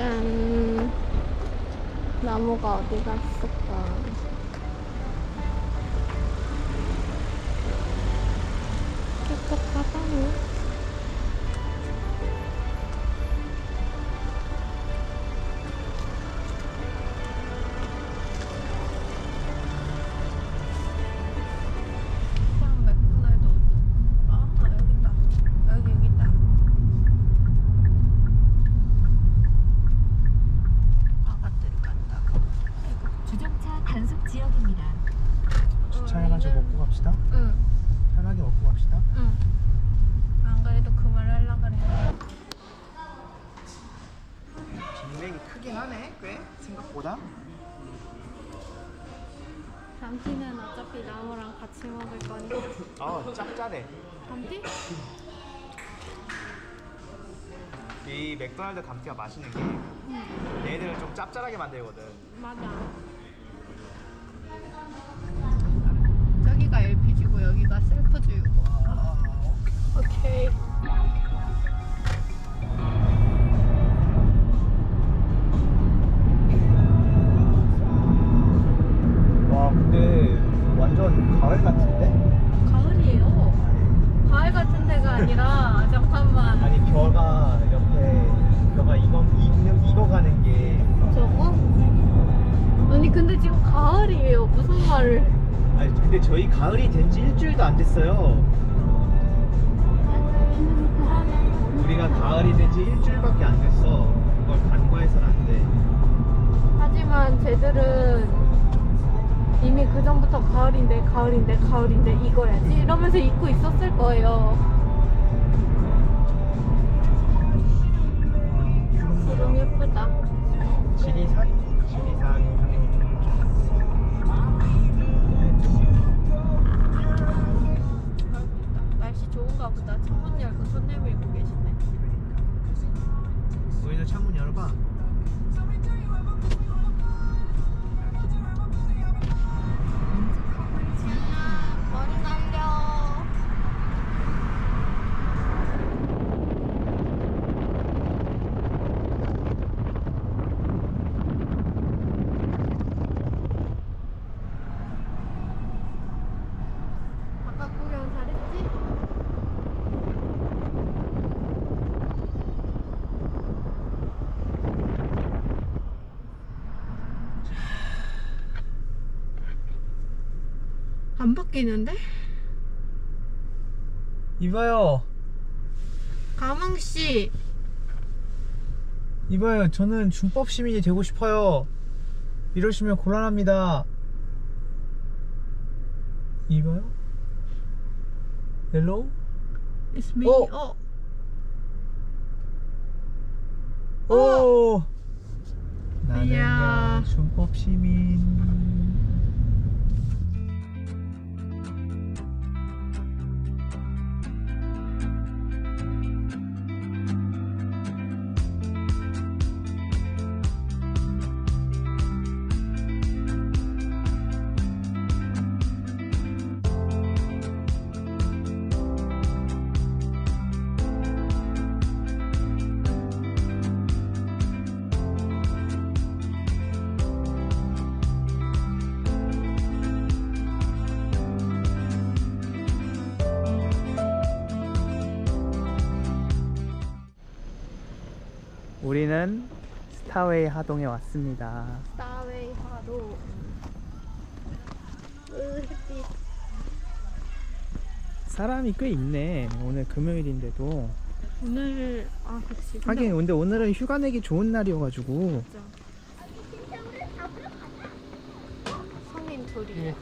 짠. 나무가 어디 갔을까? 깨끗하다니. 아, 짭짤해. 잠시? 이 맥도날드 감튀가 맛있는 게 얘네들은 좀 짭짤하게 만들거든. 맞아. 저기가 LPG고 여기가 셀프주유고. 오케이. 완전 가을 같은데? 가을이에요. 가을 같은 데가 아니라 잠깐만. 아니 벼가 옆에 벼가 익어 익, 익어가는 게 저거? 아니 근데 지금 가을이에요. 무슨 말을? 아니 근데 저희 가을이 된 지 일주일도 안 됐어요. 우리가 가을이 된 지 일주일밖에 안 됐어. 그걸 간과해서는 안 돼. 하지만 쟤들은 이미 그 전부터 가을인데 가을인데 가을인데 이거야지 이러면서 입고 있었을 거예요. 너무 예쁘다. 지리산? 지리산. 날씨 좋은가 보다. 창문 열고 손 내밀고 계시네. 우리도 창문 열어봐. 안 바뀌는데? 이봐요. 가망 씨, 이봐요. 저는 준법 시민이 되고 싶어요. 이러시면 곤란합니다. 이봐요. 헬로? it's me. 어? 어, 오! 이야. 나는요 준법 시민. 우리는 스타웨이 하동에 왔습니다. 스타웨이 하루. 으, 햇빛. 사람이 꽤 있네. 오늘 금요일인데도. 오늘 아 그치. 근데 하긴 근데 오늘은 휴가 내기 좋은 날이어가지고 진짜. 성인 둘이. 예.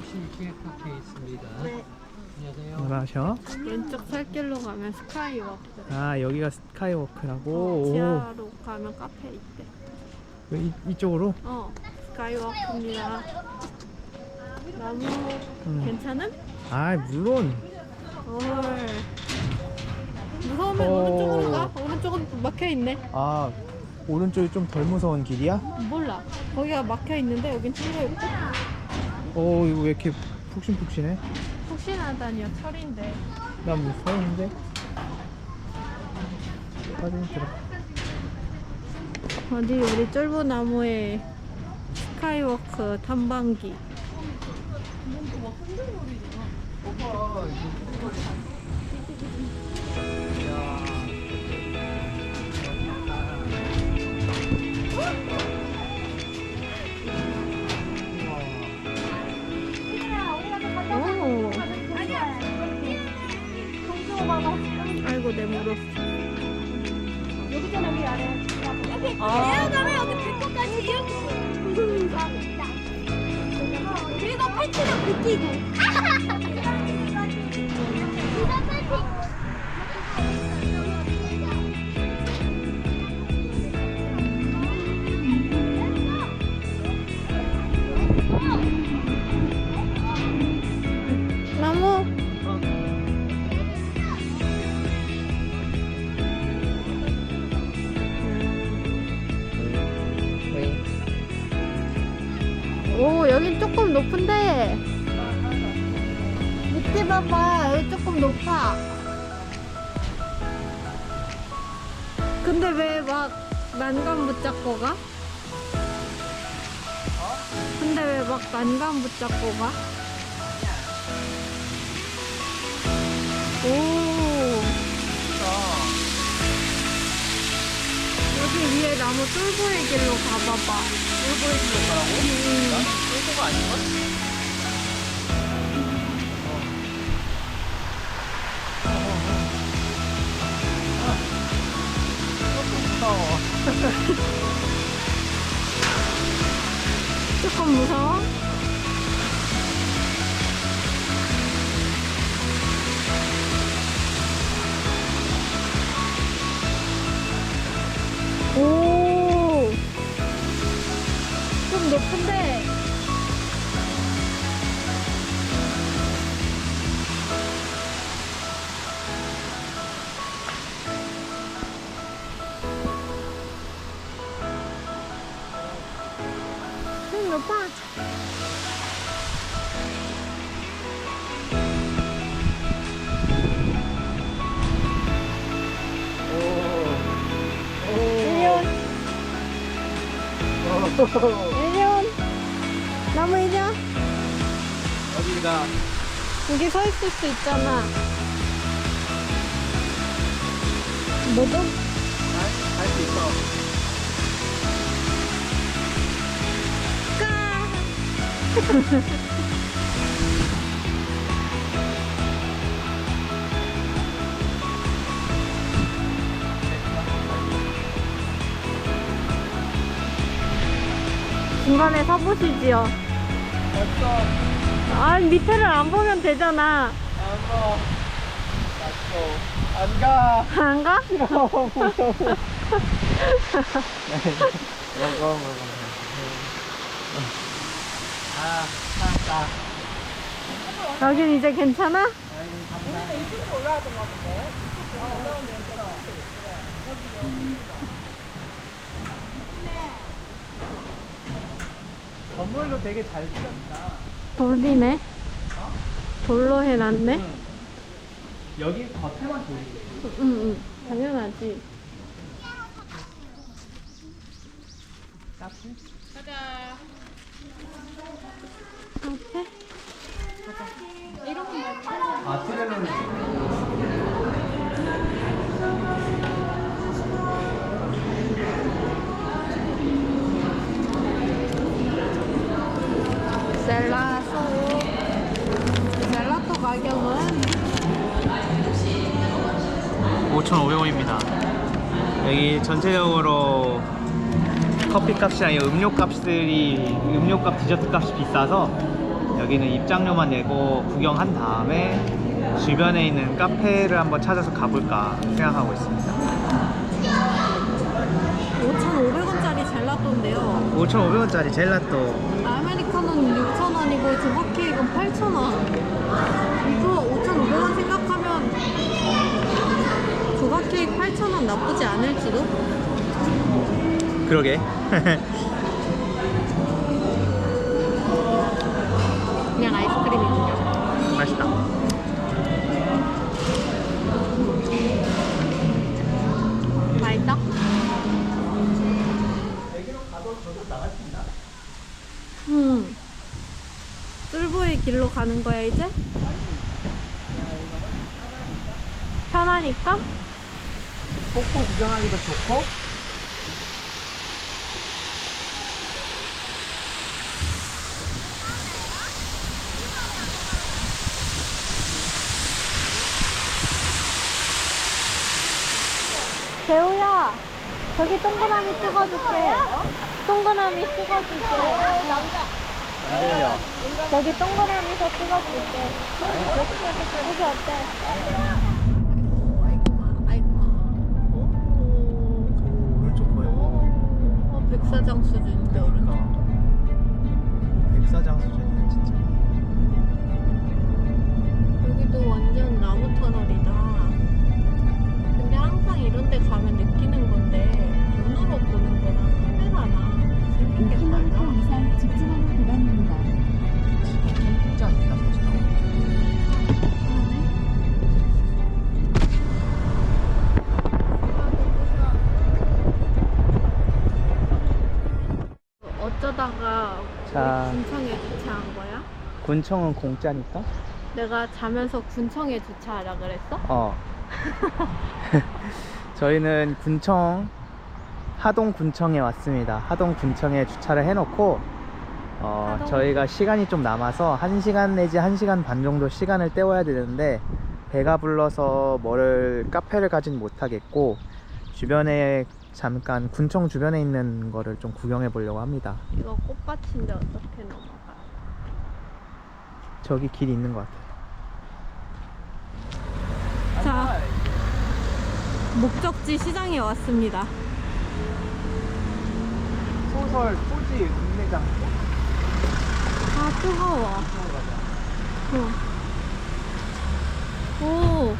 62회 카페에 있습니다. 네. 안녕하세요. 왼쪽 살길로 가면 스카이워크. 아 여기가 스카이워크라고. 어, 오. 지하로 가면 카페 있대. 이, 이쪽으로? 어, 스카이워크입니다. 나무 음. 괜찮음? 아 물론. 헐. 무서우면 어. 오른쪽으로 가. 오른쪽은 막혀 있네. 아 오른쪽이 좀 덜 무서운 길이야? 몰라. 거기가 막혀 있는데 여긴 뚫려 있고. 오 이거 왜 이렇게 푹신푹신해? 혹시나다니요 철인데. 난 무서운데. 사진 찍어. 어디 우리 쫄보나무에 스카이워크 탐방기. 오. 아이고 내 무릎. 내려가면 여기 백호까지 이렇게. 그리고 팔찌도 붙이고 높은데. 밑에 봐봐. 여기 조금 높아. 근데 왜 막 난간 붙잡고 가? 근데 왜 막 난간 붙잡고 가? 오. 여기 위에 나무 뚫보의 길로 가봐봐. 쫄보의 길로 가라고? 난 쫄보가 아닌걸? 조금 무서워? 높아. 일년 일년 나무 이자 어디가? 여기 서 있을 수 있잖아 뭐죠? 갈 수 있어. 중간에 서보시지요 됐어. 아 밑에를 안 보면 되잖아 안 가. 갔어. 안 가. 먹어, 먹어. 아, 찾았다. 여긴 이제 괜찮아? 건물도 되게 잘 지었다. 돌이네 돌로 해놨네 여기 겉에만 돌이. 응 응 당연하지 앞에 아, 트레일러는 셀라소 셀라토 가격은 5,500원입니다. 여기 전체적으로 커피 값이랑 이 음료 값들이 음료 값, 디저트 값이 비싸서 여기는 입장료만 내고 구경한 다음에 주변에 있는 카페를 한번 찾아서 가볼까 생각하고 있습니다. 5,500원짜리 젤라또인데요 5,500원짜리 젤라또 아메리카노는 6,000원이고 조각 케이크는 8,000원 이거 5,500원 생각하면 조각 케이크 8,000원 나쁘지 않을지도? 그러게 길로 가는 거야 이제? 편하니까? 폭포 구경하기도 좋고 재우야 저기 동그라미 찍어줄게 동그라미 찍어줄게 안 들려 저기 동그라미서 찍어줄게 여기 어때? 오, 오른쪽. 어, 백사장 수준인데. 그러니까 백사장 수준 군청은 공짜니까 내가 자면서 군청에 주차하라 그랬어? 어 저희는 군청 하동 군청에 왔습니다 하동 군청에 주차를 해놓고 어, 하동. 저희가 시간이 좀 남아서 1시간 내지 1시간 반 정도 시간을 때워야 되는데 배가 불러서 뭐를 카페를 가진 못하겠고 주변에 잠깐 군청 주변에 있는 거를 좀 구경해 보려고 합니다 이거 꽃밭인데 어떻게 넘어가? 저기 길이 있는 것 같아요 자, 목적지 시장에 왔습니다. 소설 토지 읍내장 아, 뜨거워. 어. 오,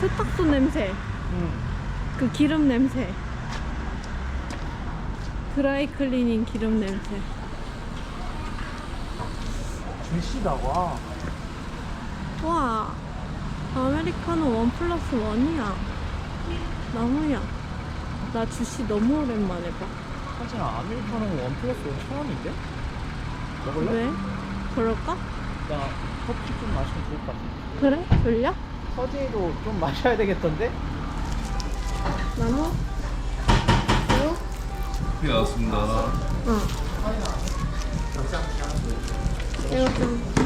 세탁소 냄새. 응. 그 기름 냄새. 드라이 클리닝 기름 냄새. 줄시다 와 와, 아메리카노 원 플러스 원이야. 나무야. 나 주시 너무 오랜만에 봐. 사실 아메리카노 원 플러스 원 처음인데? 먹을래? 왜? 그럴까? 나 커피 좀 마시면 좋을 것 같아 그래? 졸려? 서진이도 좀 마셔야 되겠던데? 나무? 네, 왔습니다. 응. 이거